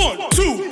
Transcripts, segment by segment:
One, two,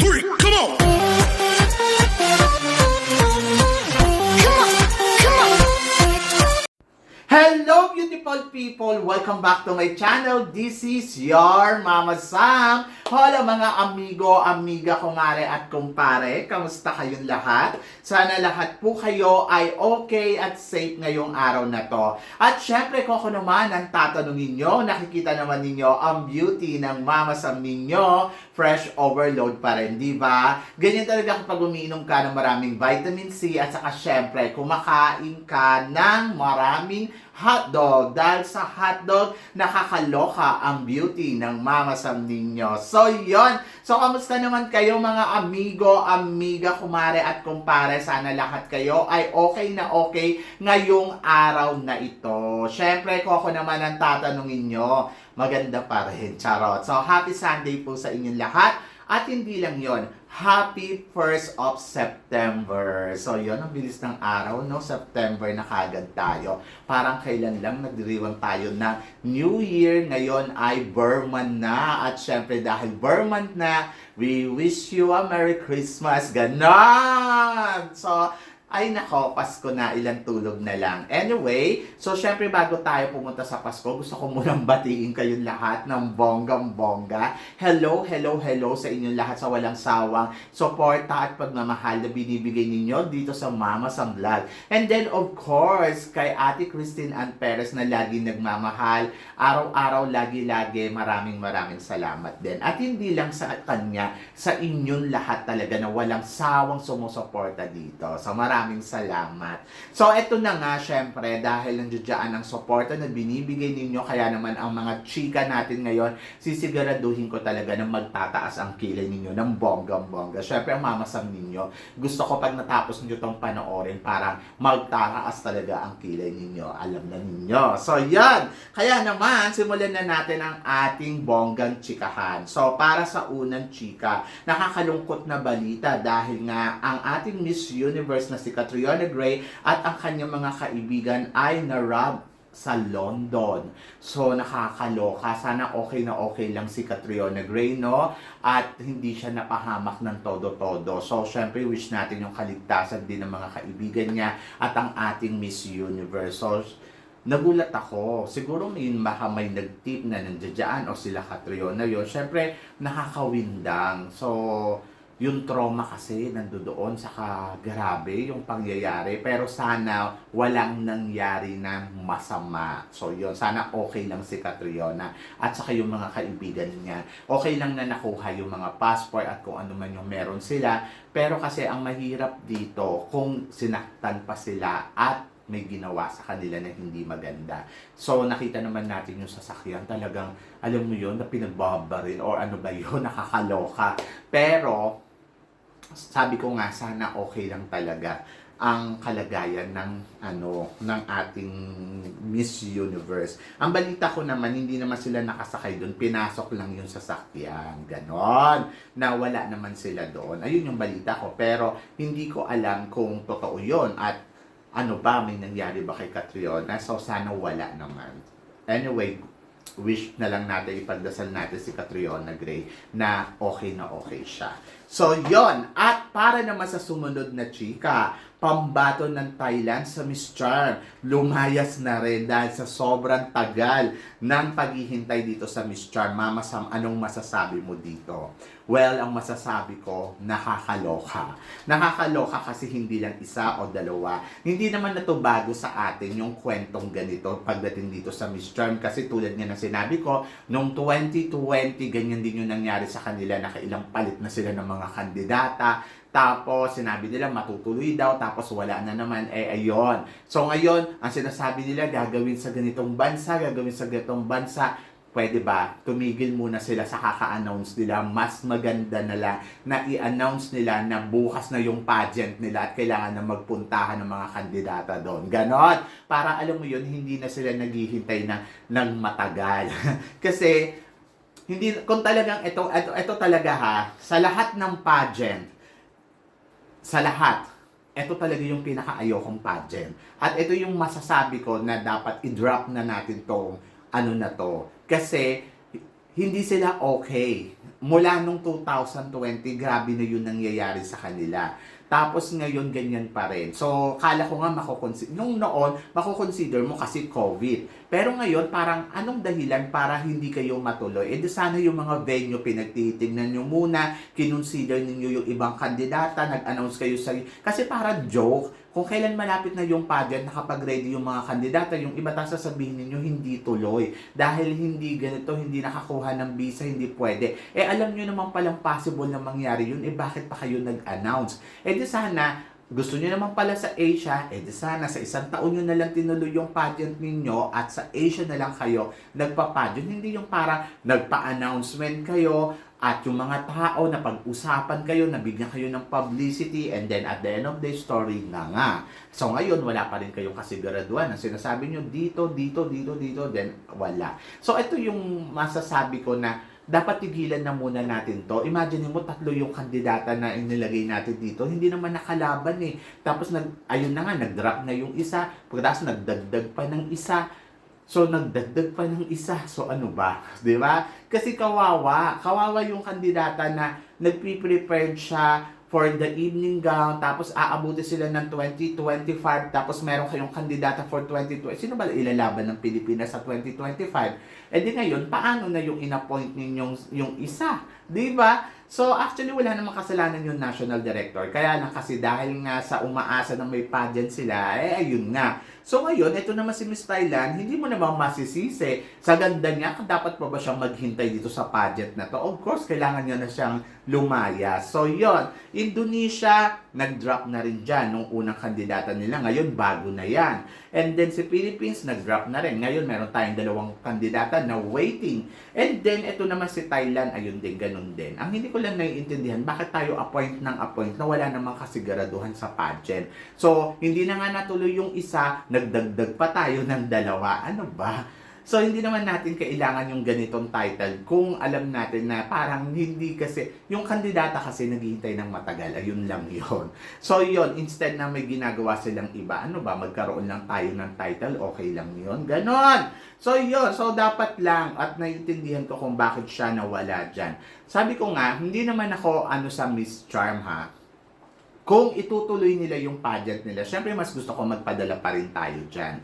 Hello beautiful people! Welcome back to my channel. This is your Mama Sam. Hola mga amigo, amiga, kumare at kumpare. Kamusta kayong lahat? Sana lahat po kayo ay okay at safe ngayong araw na to. At syempre kung ako naman ang tatanungin nyo, nakikita naman ninyo ang beauty ng Mama Sam ninyo. Fresh overload pa rin, di ba? Ganyan talaga kapag umiinom ka ng maraming vitamin C at saka syempre kumakain ka ng maraming hotdog. Dahil sa hotdog, nakakaloka ang beauty ng Mama Sam ninyo. So, yon. So, kamusta naman kayo mga amigo, amiga, kumare at kumpare? Sana lahat kayo ay okay na okay ngayong araw na ito. Syempre, kung ako naman ang tatanungin nyo, maganda pa rin. Charot. So, happy Sunday po sa inyong lahat. At hindi lang yon happy 1st of September. So, yon ang bilis ng araw, no? September na kagad tayo. Parang kailan lang nagdiriwang tayo na New Year ngayon ay Burman na. At syempre dahil Burman na, we wish you a Merry Christmas. Ganon! So, ay nako, Pasko na, ilang tulog na lang. Anyway, so syempre bago tayo pumunta sa Pasko, gusto ko munang batiin kayong lahat ng bonggang-bongga. Hello, hello, hello sa inyong lahat sa walang sawang suporta at pagmamahal na binibigay ninyo dito sa Mama Sam Vlog. And then of course, kay Ate Christine Ann Perez na lagi nagmamahal, araw-araw, lagi-lagi, maraming maraming salamat din. At hindi lang sa kanya, sa inyong lahat talaga na walang sawang sumusuporta dito. So maraming salamat. So eto na nga, syempre, dahil nandiyan ang suporta na binibigay ninyo, kaya naman ang mga chika natin ngayon, sisiguraduhin ko talaga na magtataas ang kilay ninyo ng bonggang-bongga. Syempre, ang mamasam ninyo, gusto ko pag natapos nyo itong panoorin, parang magtataas talaga ang kilay ninyo. Alam na ninyo. So, yan. Kaya naman, simulan na natin ang ating bonggang chikahan. So, para sa unang chika, nakakalungkot na balita dahil nga ang ating Miss Universe na si Catriona Gray at ang kanyang mga kaibigan ay narab sa London. So, nakakaloka. Sana okay na okay lang si Catriona Gray, no? At hindi siya napahamak ng todo-todo. So, syempre, wish natin yung kaligtasan din ng mga kaibigan niya at ang ating Miss Universe. So, nagulat ako. Siguro may baka may nag-tip na nandiyan o sila Catriona yon. Syempre, nakakawindang. So, yung trauma kasi nandoon saka grabe yung pangyayari pero sana walang nangyari na masama so yun sana okay lang si Catriona at saka yung mga kaibigan niya okay lang na nakuha yung mga passport at kung ano man yung meron sila pero kasi ang mahirap dito kung sinaktan pa sila at may ginawa sa kanila na hindi maganda. So, nakita naman natin yung sasakyan. Talagang, alam mo yun, na pinagbabaril or ano ba yun, nakakaloka. Pero, sabi ko nga sana okay lang talaga ang kalagayan ng ano ng ating Miss Universe. Ang balita ko naman hindi naman sila nakasakay doon, pinasok lang yung sasakyan. Ganon. Na wala naman sila doon. Ayun yung balita ko pero hindi ko alam kung totoo 'yon at ano ba may nangyari ba kay Catriona? So sana wala naman. Anyway, wish na lang natin ipagdasal natin si Catriona Gray na okay na okay siya. So, yon At para naman sa sumunod na chika, pambato ng Thailand sa Miss Charm. Lumayas na rin dahil sa sobrang tagal ng paghihintay dito sa Miss Charm. Mama Sam, anong masasabi mo dito? Well, ang masasabi ko, nakakaloka. Nakakaloka kasi hindi lang isa o dalawa. Hindi naman na to bago sa atin yung kwentong ganito pagdating dito sa Miss Charm. Kasi tulad nga na sinabi ko, noong 2020, ganyan din yung nangyari sa kanila. Nakailang palit na sila ng mga kandidata. Tapos, sinabi nila matutuloy daw, tapos wala na naman, eh ayon. So ngayon, ang sinasabi nila, gagawin sa ganitong bansa, gagawin sa ganitong bansa, pwede ba, tumigil muna sila sa kaka-announce nila. Mas maganda na lang na i-announce nila na bukas na yung pageant nila at kailangan na magpuntahan ng mga kandidata doon. Ganon. Para alam mo yun, hindi na sila naghihintay na ng matagal. Kasi, hindi, kung talagang ito, ito, ito talaga ha, sa lahat ng pageant, sa lahat, ito talaga yung pinaka-ayokong pageant. At ito yung masasabi ko na dapat i-drop na natin tong ano na to. Kasi, hindi sila okay. mula nung 2020, grabe na yun nangyayari sa kanila. Tapos ngayon, ganyan pa rin. So, kala ko nga makukonsider, nung noon, makukonsider mo kasi COVID. Pero ngayon, parang anong dahilan para hindi kayo matuloy? E di sana yung mga venue pinagtitignan nyo muna, kinonsider ninyo yung ibang kandidata, nag-announce kayo sa... Kasi para joke, kung kailan malapit na yung pageant, nakapag-ready yung mga kandidata, yung iba ta sasabihin ninyo hindi tuloy. Dahil hindi ganito, hindi nakakuha ng visa, hindi pwede. Eh alam nyo naman palang possible na mangyari yun, eh bakit pa kayo nag-announce? Eh di sana, gusto nyo naman pala sa Asia, eh di sana sa isang taon nyo na lang tinuloy yung pageant ninyo at sa Asia na lang kayo nagpa-pageant. Hindi yung para nagpa-announcement kayo at yung mga tao na pag-usapan kayo, nabigyan kayo ng publicity and then at the end of the story na nga. So ngayon, wala pa rin kayong kasiguraduhan. Ang sinasabi nyo dito, dito, dito, dito, then wala. So ito yung masasabi ko na dapat tigilan na muna natin to. Imagine mo, tatlo yung kandidata na inilagay natin dito. Hindi naman nakalaban eh. Tapos, nag, ayun na nga, nag-drop na yung isa. Pagkatapos, nagdagdag pa ng isa. So, nagdagdag pa ng isa. So, ano ba? Di ba? Kasi kawawa. Kawawa yung kandidata na nagpre-prepared siya for the evening gown, tapos aabuti sila ng 2025, tapos meron kayong kandidata for 2020. Sino ba ilalaban ng Pilipinas sa 2025? Eh di ngayon, paano na yung inappoint ninyong yung isa? Di ba? So actually wala namang kasalanan yung national director. Kaya lang kasi dahil nga sa umaasa na may pageant sila, eh ayun nga. So ngayon, ito naman si Miss Thailand, hindi mo naman masisisi. Sa ganda niya, dapat pa ba siyang maghintay dito sa pageant na to? Of course, kailangan niya na siyang lumaya. So yon Indonesia, nag-drop na rin dyan nung unang kandidata nila. Ngayon, bago na yan. And then si Philippines, nag-drop na rin. Ngayon, meron tayong dalawang kandidata na waiting. And then, ito naman si Thailand, ayun din, ganun din. Ang hindi ko lang naiintindihan, bakit tayo appoint ng appoint na wala namang kasiguraduhan sa pageant? So, hindi na nga natuloy yung isa, nagdagdag pa tayo ng dalawa. Ano ba? So, hindi naman natin kailangan yung ganitong title kung alam natin na parang hindi kasi, yung kandidata kasi naghihintay ng matagal, ayun lang yon So, yon instead na may ginagawa silang iba, ano ba, magkaroon lang tayo ng title, okay lang yon Ganon! So, yon So, dapat lang, at naiintindihan ko kung bakit siya nawala dyan. Sabi ko nga, hindi naman ako ano sa Miss Charm ha, kung itutuloy nila yung pageant nila, syempre mas gusto ko magpadala pa rin tayo dyan.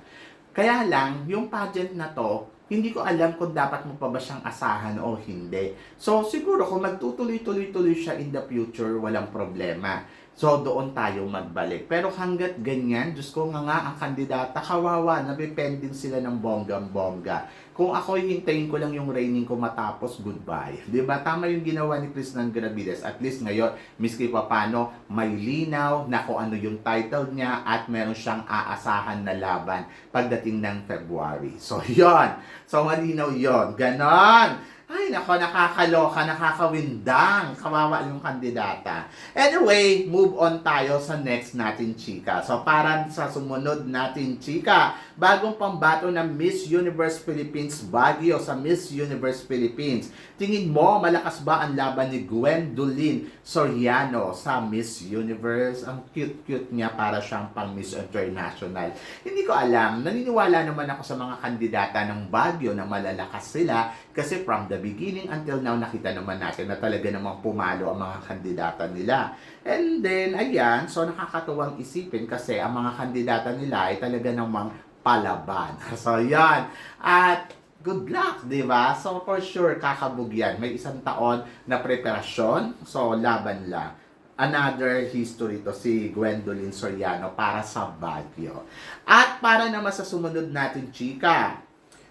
Kaya lang, yung pageant na to, hindi ko alam kung dapat mo pa ba siyang asahan o hindi. So, siguro kung magtutuloy-tuloy-tuloy siya in the future, walang problema. So, doon tayo magbalik. Pero hanggat ganyan, Diyos ko nga nga, ang kandidata, kawawa, nabipendin sila ng bonggang-bongga. Kung ako hintayin ko lang yung raining ko matapos, goodbye. Ba? Tama yung ginawa ni Chris ng Gravides. At least ngayon, miski pa paano, may linaw na kung ano yung title niya at meron siyang aasahan na laban pagdating ng February. So, yon So, malinaw yon Ganon! Ay, nako, nakakaloka, nakakawindang. Kawawa yung kandidata. Anyway, move on tayo sa next natin, chika. So, para sa sumunod natin, chika, bagong pambato ng Miss Universe Philippines Baguio sa Miss Universe Philippines. Tingin mo, malakas ba ang laban ni Gwendolyn Soriano sa Miss Universe? Ang cute-cute niya para siyang pang Miss International. Hindi ko alam. Naniniwala naman ako sa mga kandidata ng Baguio na malalakas sila kasi from the beginning until now, nakita naman natin na talaga namang pumalo ang mga kandidata nila. And then, ayan, so nakakatuwang isipin kasi ang mga kandidata nila ay talaga namang palaban. So, yan. At good luck, di ba? So, for sure, kakabog yan. May isang taon na preparasyon. So, laban lang. Another history to si Gwendolyn Soriano para sa Baguio. At para naman sa sumunod natin, chika,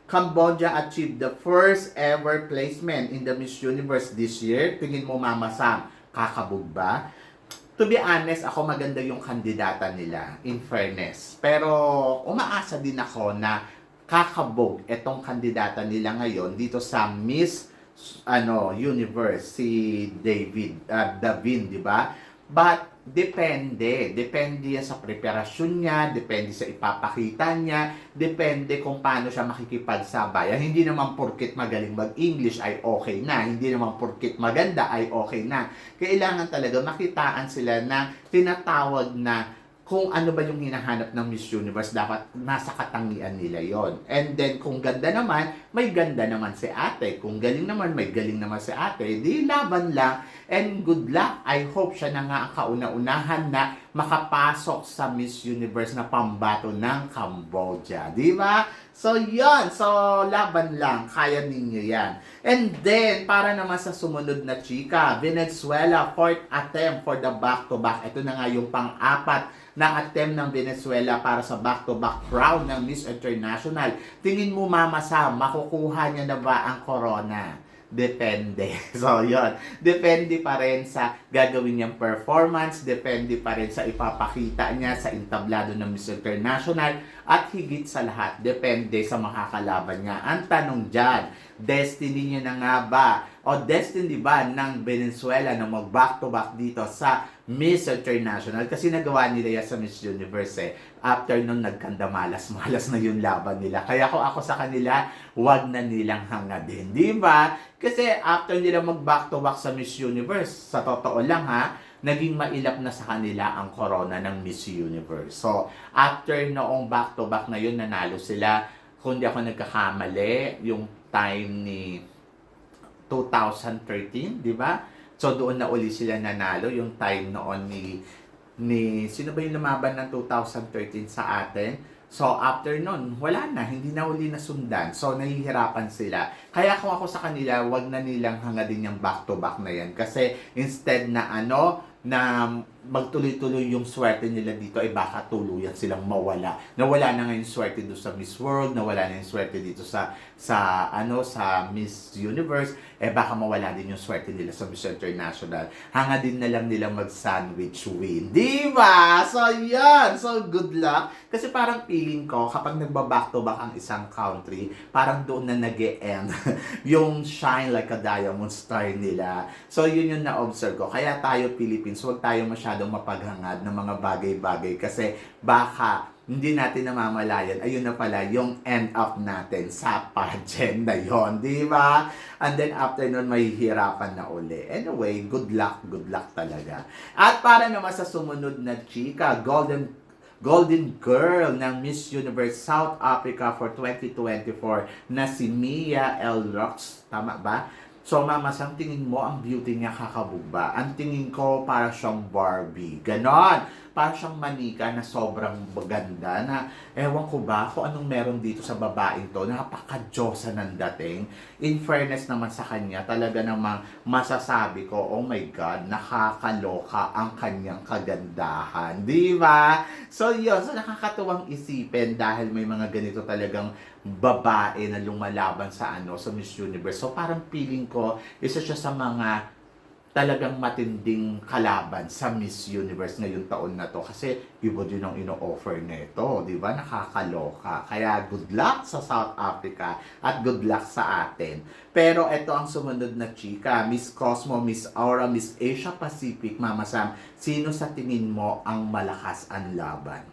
Cambodia achieved the first ever placement in the Miss Universe this year. Tingin mo, Mama Sam, kakabog ba? To be honest, ako maganda yung kandidata nila, in fairness. Pero umaasa din ako na kakabog itong kandidata nila ngayon dito sa Miss ano Universe si David uh, Davin, di ba? But depende, depende yan sa preparasyon niya, depende sa ipapakita niya, depende kung paano siya makikipagsabayan. Hindi naman porkit magaling mag-English ay okay na, hindi naman porkit maganda ay okay na. Kailangan talaga makitaan sila na tinatawag na kung ano ba yung hinahanap ng Miss Universe, dapat nasa katangian nila yon. And then, kung ganda naman, may ganda naman si ate. Kung galing naman, may galing naman si ate. Di laban lang. And good luck. I hope siya na nga ang kauna-unahan na makapasok sa Miss Universe na pambato ng Cambodia. Di ba? So, yon So, laban lang. Kaya ninyo yan. And then, para naman sa sumunod na chika, Venezuela, fourth attempt for the back-to-back. Ito na nga yung pang-apat na attempt ng Venezuela para sa back-to-back crown ng Miss International. Tingin mo, Mama Sam, makukuha niya na ba ang corona? Depende. So, yon Depende pa rin sa gagawin niyang performance, depende pa rin sa ipapakita niya sa entablado ng Miss International, at higit sa lahat, depende sa makakalaban niya. Ang tanong dyan, destiny niya na nga ba? O destiny ba ng Venezuela na mag back-to-back dito sa Miss International? Kasi nagawa nila yan sa Miss Universe eh. After nun, nagkanda malas-malas na yung laban nila. Kaya kung ako sa kanila, wag na nilang hangadin. Di ba? Kasi after nila mag back-to-back sa Miss Universe, sa totoo lang ha, naging mailap na sa kanila ang corona ng Miss Universe. So, after noong back-to-back na yun, nanalo sila. Kung di ako nagkakamali, yung time ni 2013, di ba? So, doon na uli sila nanalo, yung time noon ni, ni, sino ba yung lumaban ng 2013 sa atin? So, after nun, wala na, hindi na uli nasundan. So, nahihirapan sila. Kaya kung ako sa kanila, wag na nilang hangadin yung back-to-back na yan. Kasi, instead na ano, na magtuloy-tuloy yung swerte nila dito ay baka tuluyan silang mawala. Nawala na ngayon swerte dito sa Miss World, nawala na yung swerte dito sa sa ano sa Miss Universe, eh baka mawala din yung swerte nila sa Miss International. Hanga din na lang nila mag-sandwich win. Di ba? So, yan. So, good luck. Kasi parang feeling ko, kapag nagba-back to back ang isang country, parang doon na nag end yung shine like a diamond star nila. So, yun yung na-observe ko. Kaya tayo, Philippines, huwag tayo masyadong mapaghangad ng mga bagay-bagay kasi baka hindi natin namamalayan, ayun na pala yung end up natin sa pageant na yon, di ba? And then after nun, mahihirapan na uli. Anyway, good luck, good luck talaga. At para naman sa sumunod na chika, Golden Golden Girl ng Miss Universe South Africa for 2024 na si Mia L. Rox. Tama ba? So, Mama, ang tingin mo, ang beauty niya kakabog ba? Ang tingin ko, para siyang Barbie. Ganon. Para siyang manika na sobrang maganda na ewan ko ba kung anong meron dito sa babaeng to. Napaka-Diyosa ng dating. In fairness naman sa kanya, talaga namang masasabi ko, oh my God, nakakaloka ang kanyang kagandahan. Di ba? So, yun. So, nakakatuwang isipin dahil may mga ganito talagang babae na lumalaban sa ano sa Miss Universe. So parang feeling ko isa siya sa mga talagang matinding kalaban sa Miss Universe ngayong taon na to kasi iba din ang ino-offer nito, di ba? Nakakaloka. Kaya good luck sa South Africa at good luck sa atin. Pero ito ang sumunod na chika, Miss Cosmo, Miss Aura, Miss Asia Pacific, Mama Sam, sino sa tingin mo ang malakas ang laban?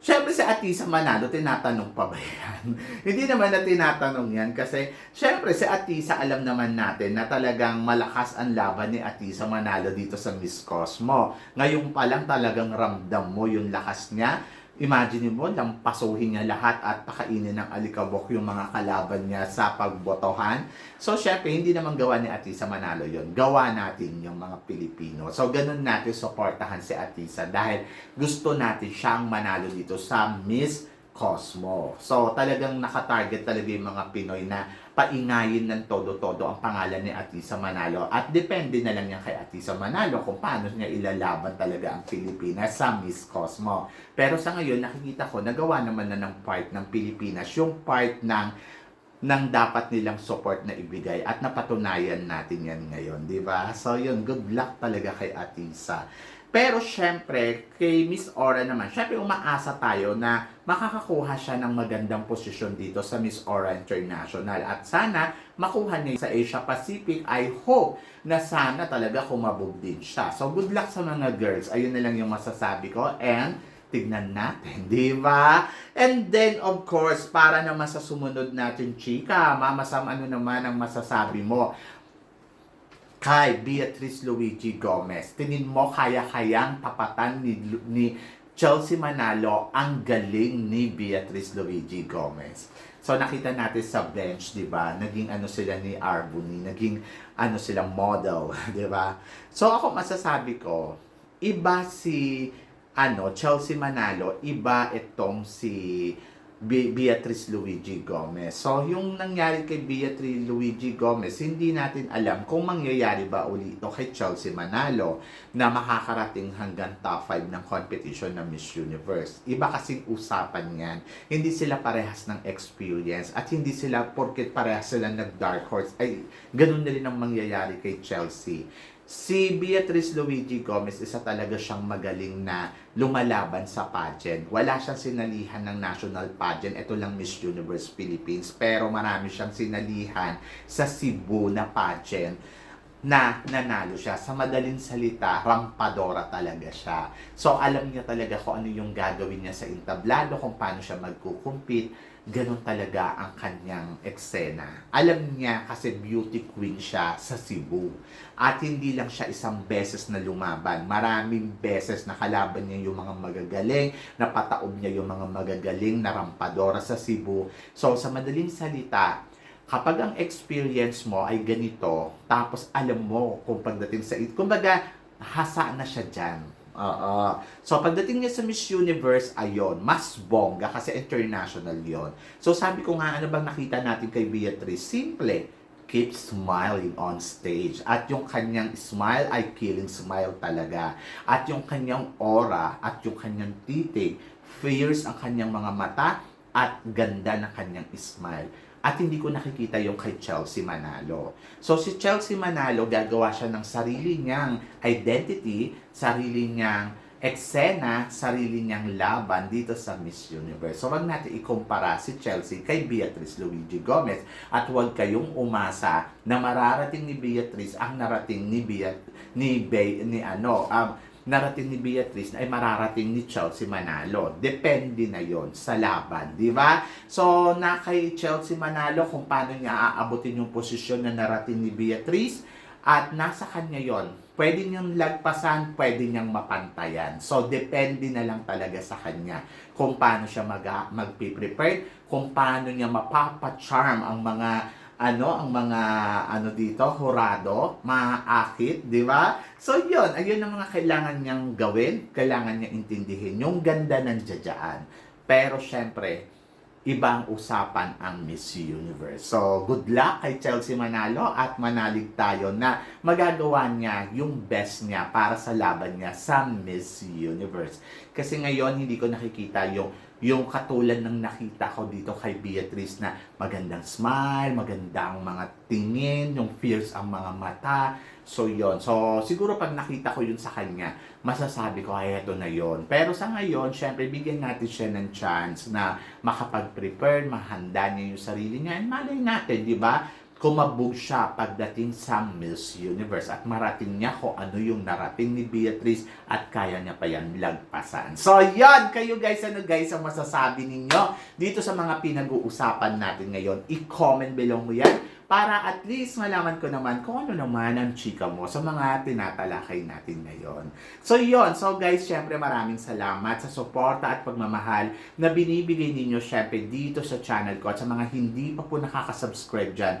Siyempre si Atisa Manalo, tinatanong pa ba yan? Hindi naman na tinatanong yan kasi siyempre si Atisa alam naman natin na talagang malakas ang laban ni Atisa Manalo dito sa Miss Cosmo. Ngayon pa lang talagang ramdam mo yung lakas niya. Imagine mo, lampasuhin niya lahat at pakainin ng alikabok yung mga kalaban niya sa pagbotohan. So, syempre, hindi naman gawa ni Atisa Manalo yon Gawa natin yung mga Pilipino. So, ganun natin supportahan si Atisa dahil gusto natin siyang manalo dito sa Miss Cosmo. So, talagang nakatarget talaga yung mga Pinoy na paingayin ng todo-todo ang pangalan ni Atisa Manalo. At depende na lang yan kay Atisa Manalo kung paano niya ilalaban talaga ang Pilipinas sa Miss Cosmo. Pero sa ngayon, nakikita ko, nagawa naman na ng part ng Pilipinas, yung part ng ng dapat nilang support na ibigay at napatunayan natin yan ngayon, di ba? So yun, good luck talaga kay Atisa. Pero syempre, kay Miss Aura naman, syempre umaasa tayo na makakakuha siya ng magandang posisyon dito sa Miss Aura International. At sana makuha niya sa Asia Pacific. I hope na sana talaga kumabog din siya. So good luck sa mga girls. Ayun na lang yung masasabi ko. And tignan natin, di ba? And then, of course, para naman sa sumunod natin, chika, Mama Sam, ano naman ang masasabi mo? Kay Beatrice Luigi Gomez. Tingin mo kaya-kayang tapatan ni, ni Chelsea Manalo, ang galing ni Beatrice Luigi Gomez. So nakita natin sa bench, 'di ba? Naging ano sila ni Arbuni, naging ano sila model, 'di ba? So ako masasabi ko, iba si ano, Chelsea Manalo, iba itong si Beatrice Luigi Gomez. So, yung nangyari kay Beatrice Luigi Gomez, hindi natin alam kung mangyayari ba uli ito kay Chelsea Manalo na makakarating hanggang top 5 ng competition ng Miss Universe. Iba kasing usapan yan. Hindi sila parehas ng experience at hindi sila, porket parehas sila nag-dark horse, ay ganun na rin ang mangyayari kay Chelsea. Si Beatrice Luigi Gomez, isa talaga siyang magaling na lumalaban sa pageant. Wala siyang sinalihan ng national pageant. Ito lang Miss Universe Philippines. Pero marami siyang sinalihan sa Cebu na pageant na nanalo siya. Sa madaling salita, rampadora talaga siya. So, alam niya talaga kung ano yung gagawin niya sa entablado, kung paano siya magkukumpit. Ganon talaga ang kanyang eksena. Alam niya kasi beauty queen siya sa Cebu. At hindi lang siya isang beses na lumaban. Maraming beses na kalaban niya yung mga magagaling, napataob niya yung mga magagaling na rampadora sa Cebu. So, sa madaling salita, kapag ang experience mo ay ganito, tapos alam mo kung pagdating sa kumbaga, hasa na siya dyan. Oo. So, pagdating niya sa Miss Universe, ayon, mas bongga kasi international yon. So, sabi ko nga, ano bang nakita natin kay Beatrice? Simple, keep smiling on stage. At yung kanyang smile ay killing smile talaga. At yung kanyang aura at yung kanyang titig, fierce ang kanyang mga mata at ganda ng kanyang smile. At hindi ko nakikita yung kay Chelsea Manalo. So si Chelsea Manalo, gagawa siya ng sarili niyang identity, sarili niyang eksena, sarili niyang laban dito sa Miss Universe. So wag natin ikumpara si Chelsea kay Beatrice Luigi Gomez at huwag kayong umasa na mararating ni Beatrice ang narating ni Beat ni Be, ni ano um, narating ni Beatrice ay mararating ni Chelsea Manalo. Depende na yon sa laban, di ba? So, na kay Chelsea Manalo kung paano niya aabutin yung posisyon na narating ni Beatrice at nasa kanya yon. Pwede niyang lagpasan, pwede niyang mapantayan. So, depende na lang talaga sa kanya kung paano siya mag magpiprepare, kung paano niya mapapacharm ang mga ano ang mga ano dito hurado, maakit, di ba? So yun, ayun ang mga kailangan niyang gawin, kailangan niya intindihin yung ganda ng jadyaan. Pero syempre, ibang usapan ang Miss Universe. So, good luck kay Chelsea Manalo at manalig tayo na magagawa niya yung best niya para sa laban niya sa Miss Universe. Kasi ngayon, hindi ko nakikita yung yung katulad ng nakita ko dito kay Beatrice na magandang smile, magandang mga tingin, yung fierce ang mga mata. So, yon So, siguro pag nakita ko yun sa kanya, masasabi ko, ay, eto na yon Pero sa ngayon, syempre, bigyan natin siya ng chance na makapag-prepare, mahanda niya yung sarili niya. And malay natin, di ba? Kumabog siya pagdating sa Miss Universe at marating niya kung ano yung narating ni Beatrice at kaya niya pa yan lagpasan. So, yan! Kayo guys, ano guys ang masasabi ninyo dito sa mga pinag-uusapan natin ngayon? I-comment below mo yan para at least malaman ko naman kung ano naman ang chika mo sa mga tinatalakay natin ngayon. So, yon So, guys, syempre maraming salamat sa suporta at pagmamahal na binibigay ninyo syempre dito sa channel ko at sa mga hindi pa po nakaka-subscribe dyan